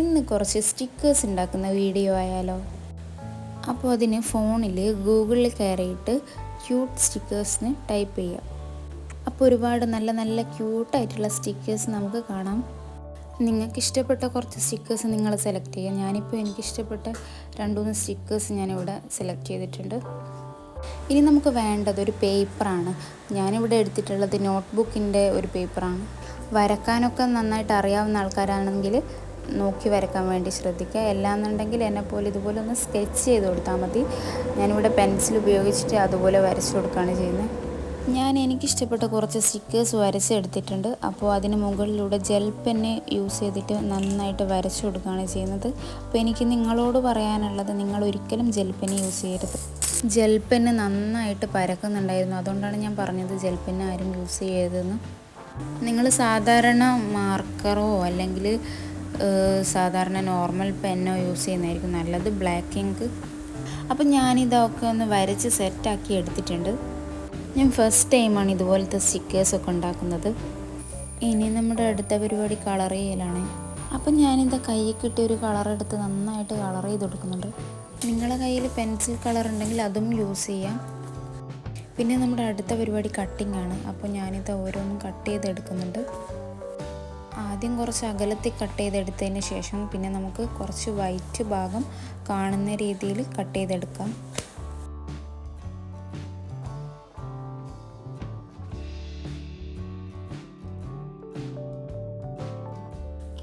ഇന്ന് കുറച്ച് സ്റ്റിക്കേഴ്സ് ഉണ്ടാക്കുന്ന വീഡിയോ ആയാലോ? അപ്പോൾ അതിന് ഫോണിൽ ഗൂഗിളിൽ കയറിയിട്ട് ക്യൂട്ട് സ്റ്റിക്കേഴ്സിന് ടൈപ്പ് ചെയ്യാം. അപ്പോൾ ഒരുപാട് നല്ല നല്ല ക്യൂട്ടായിട്ടുള്ള സ്റ്റിക്കേഴ്സ് നമുക്ക് കാണാം. നിങ്ങൾക്ക് ഇഷ്ടപ്പെട്ട കുറച്ച് സ്റ്റിക്കേഴ്സ് നിങ്ങൾ സെലക്ട് ചെയ്യാം ഞാനിപ്പോൾ എനിക്ക് ഇഷ്ടപ്പെട്ട രണ്ട് മൂന്ന് സ്റ്റിക്കേഴ്സ് ഞാനിവിടെ സെലക്ട് ചെയ്തിട്ടുണ്ട്. ഇനി നമുക്ക് വേണ്ടത് ഒരു പേപ്പറാണ് ഞാനിവിടെ എടുത്തിട്ടുള്ളത് നോട്ട്ബുക്കിന്റെ ഒരു പേപ്പറാണ് വരക്കാനൊക്കെ നന്നായിട്ട് അറിയാവുന്ന ആൾക്കാരാണെങ്കിൽ നോക്കി വരക്കാൻ വേണ്ടി ശ്രദ്ധിക്കുക. എല്ലാന്നുണ്ടെങ്കിൽ എന്നെ പോലെ ഇതുപോലെ ഒന്ന് സ്കെച്ച് ചെയ്ത് കൊടുത്താൽ മതി. ഞാനിവിടെ പെൻസിൽ ഉപയോഗിച്ചിട്ട് അതുപോലെ വരച്ചു കൊടുക്കുകയാണ് ചെയ്യുന്നത്. ഞാൻ എനിക്കിഷ്ടപ്പെട്ട കുറച്ച് സ്റ്റിക്കേഴ്സ് വരച്ചെടുത്തിട്ടുണ്ട്. അപ്പോൾ അതിന് മുകളിലൂടെ ജെൽ പെന്നെ യൂസ് ചെയ്തിട്ട് നന്നായിട്ട് വരച്ചു കൊടുക്കുകയാണ് ചെയ്യുന്നത്. അപ്പോൾ എനിക്ക് നിങ്ങളോട് പറയാനുള്ളത് നിങ്ങൾ ഒരിക്കലും ജെൽ പെന്ന് യൂസ് ചെയ്യരുത്. ജെൽ പെന്ന് നന്നായിട്ട് പരക്കുന്നുണ്ടായിരുന്നു. അതുകൊണ്ടാണ് ഞാൻ പറഞ്ഞത് ജെൽ പെന്ന് ആരും യൂസ് ചെയ്യരുതെന്ന്. നിങ്ങൾ സാധാരണ മാർക്കറോ അല്ലെങ്കിൽ സാധാരണ നോർമൽ പെന്നോ യൂസ് ചെയ്യുന്നതായിരിക്കും. നല്ലത് ബ്ലാക്ക് ഇങ്ക് അപ്പം ഞാനിതൊക്കെ ഒന്ന് വരച്ച് സെറ്റാക്കി എടുത്തിട്ടുണ്ട്. ഞാൻ ഫസ്റ്റ് ടൈമാണ് ഇതുപോലത്തെ സ്റ്റിക്കേഴ്സൊക്കെ ഉണ്ടാക്കുന്നത്. ഇനി നമ്മുടെ അടുത്ത പരിപാടി കളർ ചെയ്യലാണ്. അപ്പം ഞാനിത് കയ്യിൽ കിട്ടിയ ഒരു കളർ എടുത്ത് നന്നായിട്ട് കളർ ചെയ്ത് കൊടുക്കുന്നുണ്ട്. നിങ്ങളുടെ കയ്യിൽ പെൻസിൽ കളർ ഉണ്ടെങ്കിൽ അതും യൂസ് ചെയ്യാം. പിന്നെ നമ്മുടെ അടുത്ത പരിപാടി കട്ടിംഗ് ആണ്. അപ്പോൾ ഞാനിത് ഓരോന്നും കട്ട് ചെയ്തെടുക്കുന്നുണ്ട്. ആദ്യം കുറച്ച് അകലത്തിൽ കട്ട് ചെയ്തെടുത്തതിന് ശേഷം പിന്നെ നമുക്ക് കുറച്ച് വൈറ്റ് ഭാഗം കാണുന്ന രീതിയിൽ കട്ട് ചെയ്തെടുക്കാം.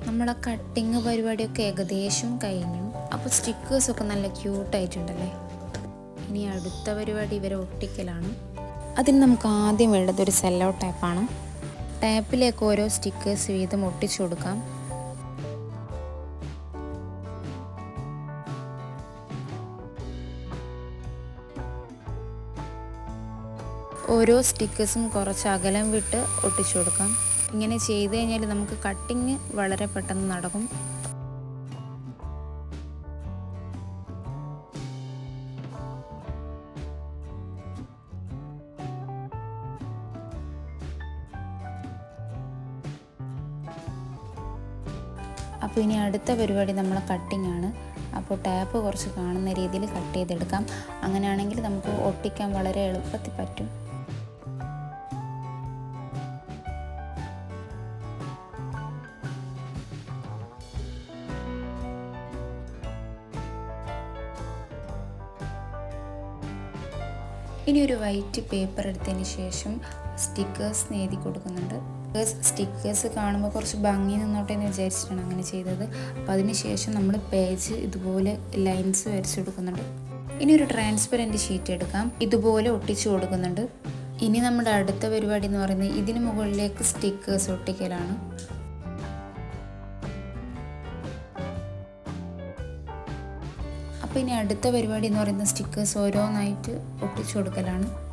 നമ്മുടെ കട്ടിങ് പരിപാടിയൊക്കെ ഏകദേശം കഴിഞ്ഞു. അപ്പോൾ സ്റ്റിക്കേഴ്സൊക്കെ നല്ല ക്യൂട്ടായിട്ടുണ്ടല്ലേ ഇനി അടുത്ത പരിപാടി ഇവരെ ഒട്ടിക്കലാണ്. അതിന് നമുക്ക് ആദ്യം വേണ്ടത് ഒരു സെല്ലോ ടാപ്പാണ് ടാപ്പിലേക്ക് ഓരോ സ്റ്റിക്കേഴ്സ് വീതം ഒട്ടിച്ചു കൊടുക്കാം. ഓരോ സ്റ്റിക്കേഴ്സും കുറച്ച് അകലം വിട്ട് ഒട്ടിച്ചു കൊടുക്കാം. ഇങ്ങനെ ചെയ്ത് കഴിഞ്ഞാൽ നമുക്ക് കട്ടിങ് വളരെ പെട്ടെന്ന് നടക്കും. അപ്പോൾ ഇനി അടുത്ത പരിപാടി നമ്മൾ കട്ടിംഗ് ആണ്. അപ്പോൾ ടാപ്പ് കുറച്ച് കാണുന്ന രീതിയിൽ കട്ട് ചെയ്തെടുക്കാം. അങ്ങനെയാണെങ്കിൽ നമുക്ക് ഒട്ടിക്കാൻ വളരെ എളുപ്പത്തിൽ പറ്റും. ഇനി ഒരു വൈറ്റ് പേപ്പർ എടുത്തതിന് ശേഷം സ്റ്റിക്കേഴ്സ് നേതി കൊടുക്കുന്നുണ്ട്. സ്റ്റിക്കേഴ്സ് കാണുമ്പോൾ കുറച്ച് ഭംഗി നിന്നോട്ടെ എന്ന് വിചാരിച്ചിട്ടാണ് അങ്ങനെ ചെയ്തത്. അപ്പോൾ അതിന് ശേഷം നമ്മൾ പേജ് ഇതുപോലെ ലൈൻസ് വരച്ചു കൊടുക്കുന്നുണ്ട്. ഇനി ഒരു ട്രാൻസ്പെറന്റ് ഷീറ്റ് എടുക്കാം. ഇതുപോലെ ഒട്ടിച്ചു കൊടുക്കുന്നുണ്ട്. ഇനി നമ്മുടെ അടുത്ത പരിപാടി എന്ന് പറയുന്നത് ഇതിന് മുകളിലേക്ക് സ്റ്റിക്കേഴ്സ് ഒട്ടിക്കലാണ്. അപ്പോൾ ഇനി അടുത്ത പരിപാടി എന്ന് പറയുന്ന സ്റ്റിക്കേഴ്സ് ഓരോന്നായിട്ട് ഒട്ടിച്ചു കൊടുക്കലാണ്.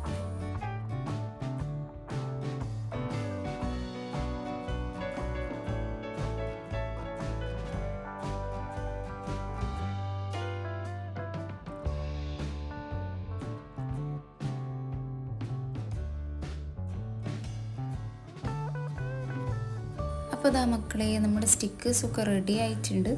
അപ്പോൾ ഇതാ മക്കളെ നമ്മുടെ സ്റ്റിക്കേഴ്സൊക്കെ റെഡി ആയിട്ടുണ്ട്.